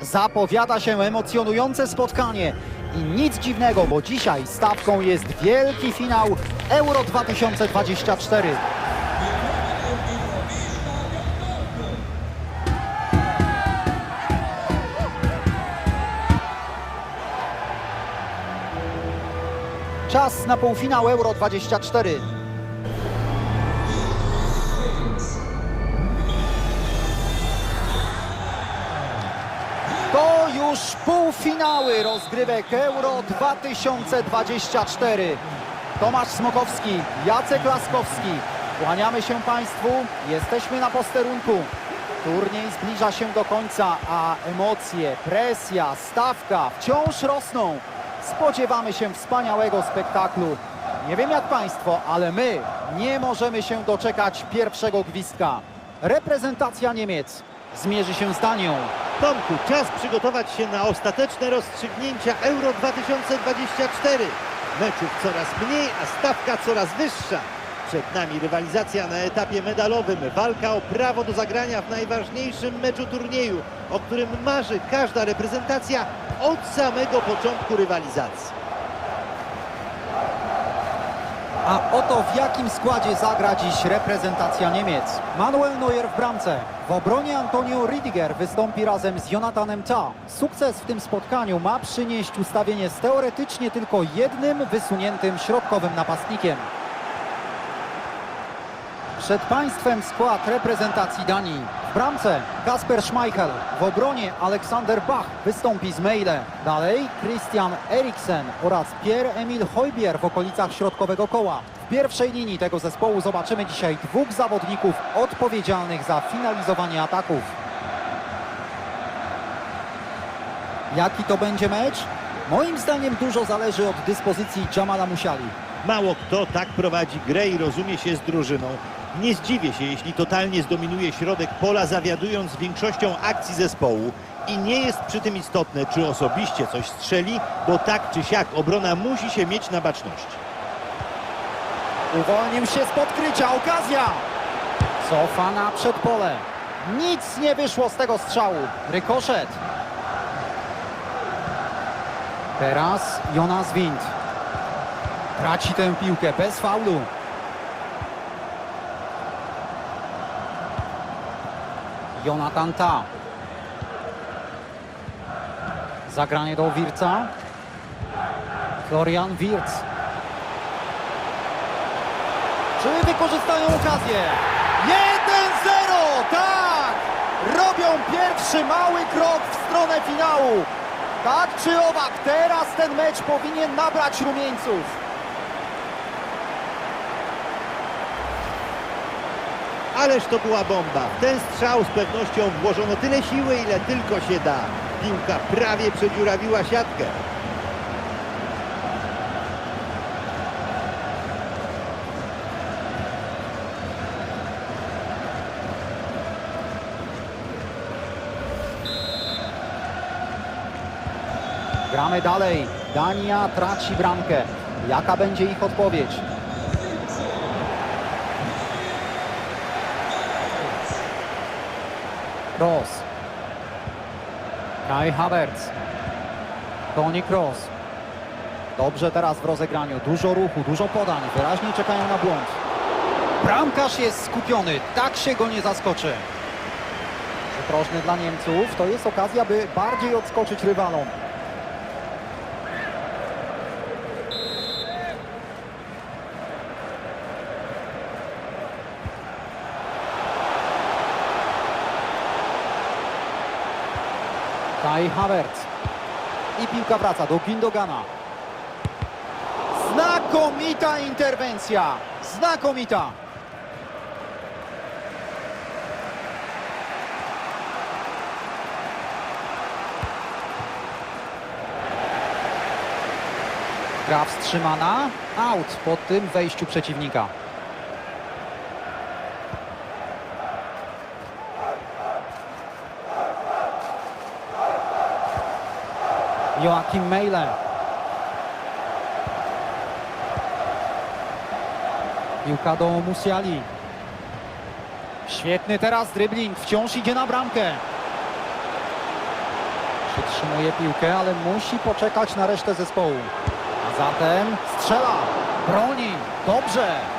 Zapowiada się emocjonujące spotkanie i nic dziwnego, bo dzisiaj stawką jest wielki finał Euro 2024. Czas na półfinał Euro 24. półfinały rozgrywek Euro 2024. Tomasz Smokowski, Jacek Laskowski. Kłaniamy się Państwu, jesteśmy na posterunku. Turniej zbliża się do końca, a emocje, presja, stawka wciąż rosną. Spodziewamy się wspaniałego spektaklu. Nie wiem jak Państwo, ale my nie możemy się doczekać pierwszego gwizdka. Reprezentacja Niemiec zmierzy się z Danią. Tomku, czas przygotować się na ostateczne rozstrzygnięcia Euro 2024. Meczów coraz mniej, a stawka coraz wyższa. Przed nami rywalizacja na etapie medalowym, walka o prawo do zagrania w najważniejszym meczu turnieju, o którym marzy każda reprezentacja od samego początku rywalizacji. A oto w jakim składzie zagra dziś reprezentacja Niemiec. Manuel Neuer w bramce. W obronie Antonio Rüdiger wystąpi razem z Jonathanem Ta. Sukces w tym spotkaniu ma przynieść ustawienie z teoretycznie tylko jednym wysuniętym środkowym napastnikiem. Przed Państwem skład reprezentacji Danii. Bramce Kasper Schmeichel. W obronie Aleksander Bach wystąpi z Meile. Dalej Christian Eriksen oraz Pierre-Emil Hojbier w okolicach środkowego koła. W pierwszej linii tego zespołu zobaczymy dzisiaj dwóch zawodników odpowiedzialnych za finalizowanie ataków. Jaki to będzie mecz? Moim zdaniem dużo zależy od dyspozycji Jamala Musiali. Mało kto tak prowadzi grę i rozumie się z drużyną. Nie zdziwię się, jeśli totalnie zdominuje środek pola, zawiadując większością akcji zespołu. I nie jest przy tym istotne, czy osobiście coś strzeli, bo tak czy siak obrona musi się mieć na baczności. Uwolnił się z podkrycia, okazja! Cofa na przedpole. Nic nie wyszło z tego strzału. Rykoszet. Teraz Jonas Wind. Traci tę piłkę bez faulu. Jonathan Ta. Zagranie do Wirca. Florian Wirc. Czy wykorzystają okazję? 1-0! Tak! Robią pierwszy mały krok w stronę finału. Tak czy owak, teraz ten mecz powinien nabrać rumieńców. Ależ to była bomba. Ten strzał z pewnością włożono tyle siły, ile tylko się da. Piłka prawie przedziurawiła siatkę. Gramy dalej. Dania traci bramkę. Jaka będzie ich odpowiedź? Kroos. Kai Havertz. Toni Kroos. Dobrze teraz w rozegraniu. Dużo ruchu, dużo podań. Wyraźnie czekają na błąd. Bramkarz jest skupiony. Tak się go nie zaskoczy. Prożny dla Niemców. To jest okazja, by bardziej odskoczyć rywalom. Kai Havertz. I piłka wraca do Gindogana. Znakomita interwencja. Znakomita. Gra wstrzymana. Out po tym wejściu przeciwnika. Joachim Meile. Piłka do Musiali. Świetny teraz dribbling, wciąż idzie na bramkę. Przytrzymuje piłkę, ale musi poczekać na resztę zespołu. A zatem strzela, broni, dobrze.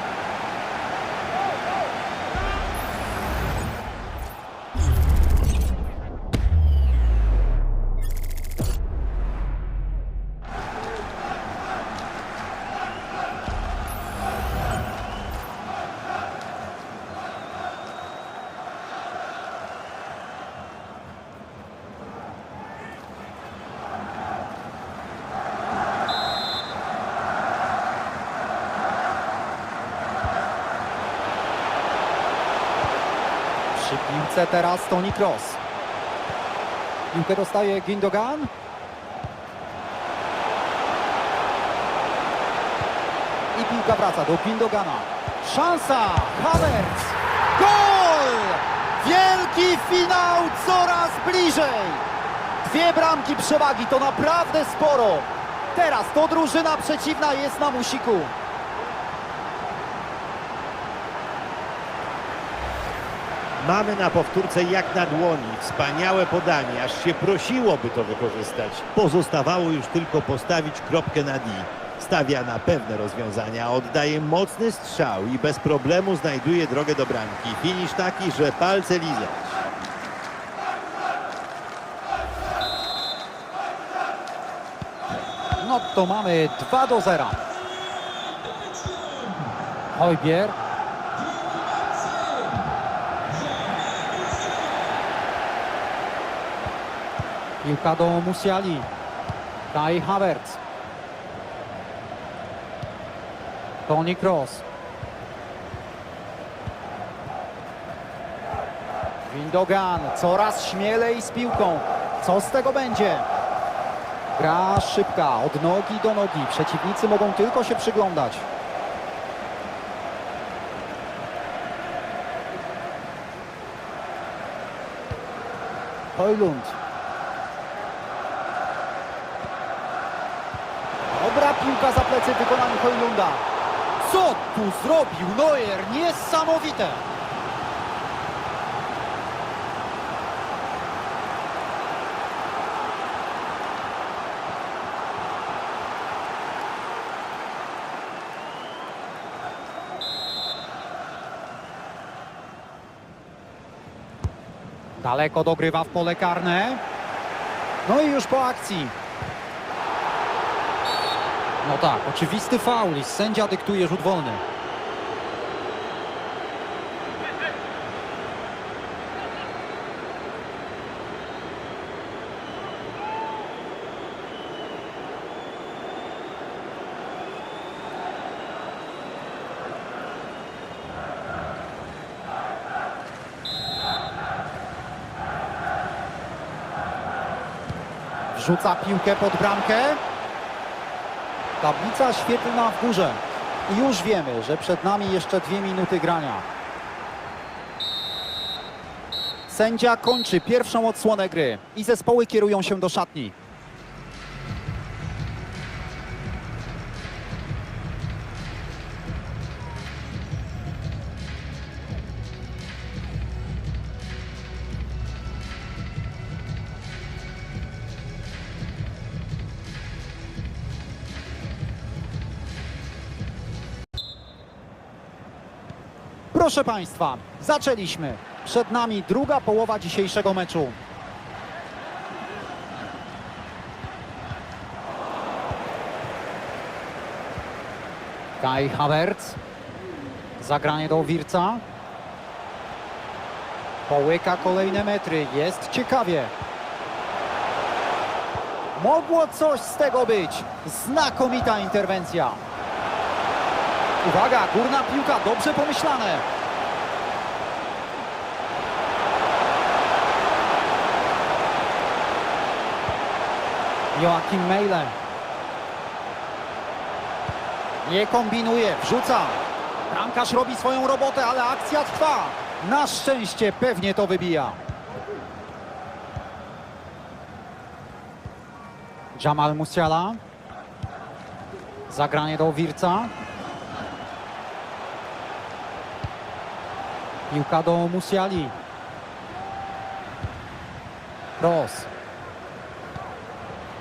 Teraz Toni Kroos. Piłkę dostaje Gindogan. I piłka wraca do Gindogana. Szansa! Havertz! Gol! Wielki finał coraz bliżej! Dwie bramki przewagi to naprawdę sporo. Teraz to drużyna przeciwna jest na musiku. Mamy na powtórce jak na dłoni. Wspaniałe podanie, aż się prosiłoby to wykorzystać. Pozostawało już tylko postawić kropkę na D. Stawia na pewne rozwiązania, oddaje mocny strzał i bez problemu znajduje drogę do bramki. Finisz taki, że palce lizać. No to mamy 2 do 0. Hojbier. Piłka do Musiali. Kai Havertz. Toni Kroos. Windogan coraz śmielej z piłką. Co z tego będzie? Gra szybka, od nogi do nogi. Przeciwnicy mogą tylko się przyglądać. Hojlund. W wykonaniu Hojlunda. Co tu zrobił Neuer? Niesamowite! Daleko dogrywa w pole karne. No i już po akcji. No tak, oczywisty faul i sędzia dyktuje rzut wolny. Wrzuca piłkę pod bramkę. Tablica świetlna w górze. I już wiemy, że przed nami jeszcze dwie minuty grania. Sędzia kończy pierwszą odsłonę gry i zespoły kierują się do szatni. Proszę Państwa, zaczęliśmy. Przed nami druga połowa dzisiejszego meczu. Kai Havertz. Zagranie do Wirca. Połyka kolejne metry. Jest ciekawie. Mogło coś z tego być. Znakomita interwencja. Uwaga, górna piłka, dobrze pomyślane. Joachim Meile. Nie kombinuje, wrzuca. Bramkarz robi swoją robotę, ale akcja trwa. Na szczęście pewnie to wybija. Jamal Musiala. Zagranie do Wirca. Piłka do Musiali. Cross.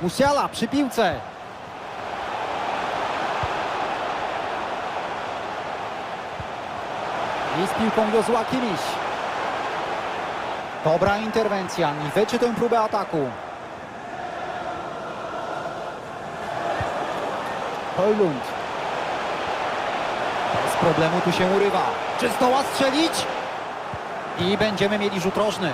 Musiala przy piłce. I z piłką Jozła Kimiś. Dobra interwencja, niweczy tę próbę ataku. Hojlund. Bez problemu tu się urywa. Czy zdoła strzelić? I będziemy mieli rzut rożny.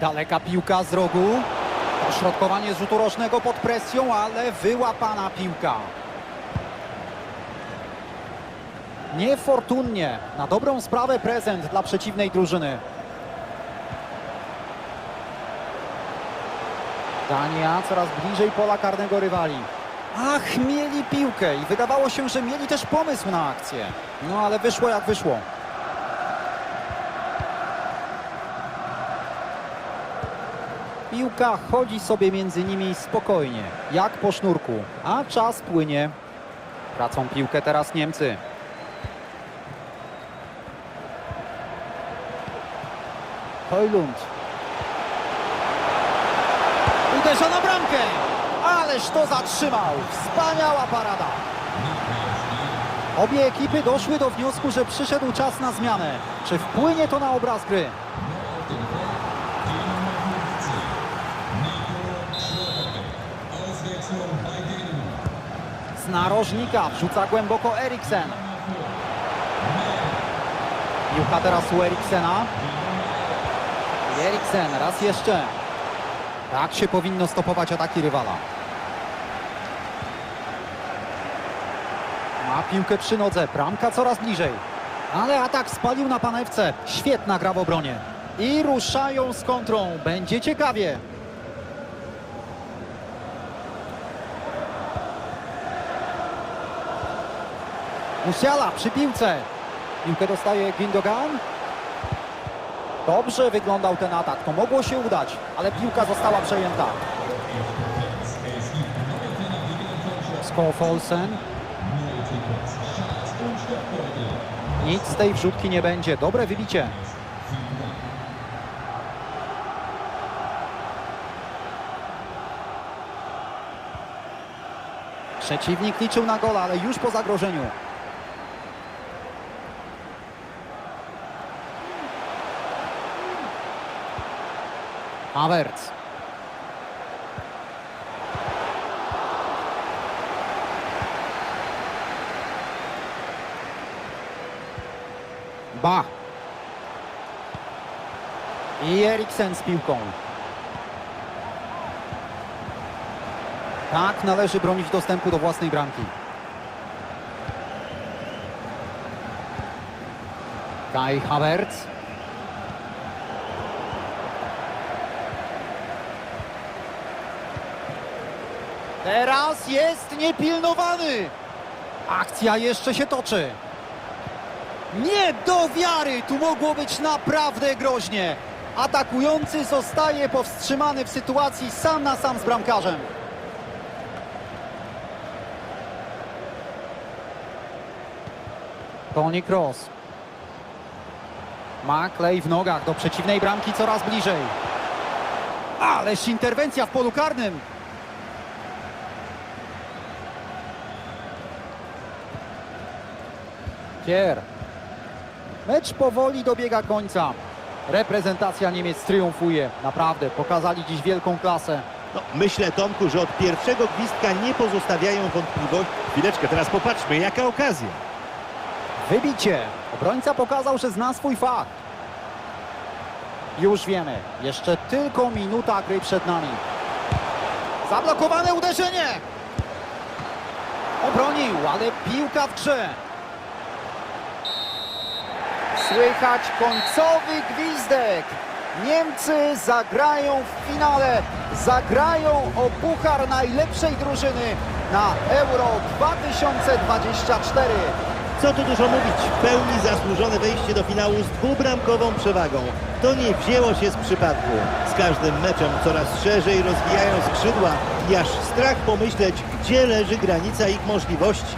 Daleka piłka z rogu. Ośrodkowanie z rzutu rożnego pod presją, ale wyłapana piłka. Niefortunnie. Na dobrą sprawę prezent dla przeciwnej drużyny. Dania coraz bliżej pola karnego rywali. Ach, mieli piłkę i wydawało się, że mieli też pomysł na akcję. No ale wyszło jak wyszło. Piłka chodzi sobie między nimi spokojnie, jak po sznurku, a czas płynie. Tracą piłkę teraz Niemcy. Hojlund. Uderza na bramkę! Ależ to zatrzymał! Wspaniała parada! Obie ekipy doszły do wniosku, że przyszedł czas na zmianę. Czy wpłynie to na obraz gry? Z narożnika wrzuca głęboko Eriksen. Piłka teraz u Eriksena. Eriksen raz jeszcze. Tak się powinno stopować ataki rywala. Ma piłkę przy nodze, bramka coraz bliżej. Ale atak spalił na panewce. Świetna gra w obronie. I ruszają z kontrą. Będzie ciekawie. Musiala przy piłce. Piłkę dostaje Gindogan. Dobrze wyglądał ten atak. To mogło się udać, ale piłka została przejęta. Skofolsen. Nic z tej wrzutki nie będzie. Dobre wybicie. Przeciwnik liczył na gola, ale już po zagrożeniu. Havertz. Ba. I Eriksen z piłką. Tak należy bronić dostępu do własnej bramki. Kai Havertz. Teraz jest niepilnowany. Akcja jeszcze się toczy. Nie do wiary! Tu mogło być naprawdę groźnie. Atakujący zostaje powstrzymany w sytuacji sam na sam z bramkarzem. Toni Kroos. Ma klej w nogach do przeciwnej bramki coraz bliżej. Ależ interwencja w polu karnym. Kier. Mecz powoli dobiega końca. Reprezentacja Niemiec triumfuje. Naprawdę, pokazali dziś wielką klasę. No, myślę, Tomku, że od pierwszego gwizdka nie pozostawiają wątpliwości. Chwileczkę, teraz popatrzmy, jaka okazja. Wybicie. Obrońca pokazał, że zna swój fach. Już wiemy. Jeszcze tylko minuta gry przed nami. Zablokowane uderzenie. Obronił, ale piłka w grze. Słychać końcowy gwizdek. Niemcy zagrają w finale. Zagrają o puchar najlepszej drużyny na Euro 2024. Co tu dużo mówić, w pełni zasłużone wejście do finału z dwubramkową przewagą. To nie wzięło się z przypadku. Z każdym meczem coraz szerzej rozwijają skrzydła i aż strach pomyśleć, gdzie leży granica ich możliwości.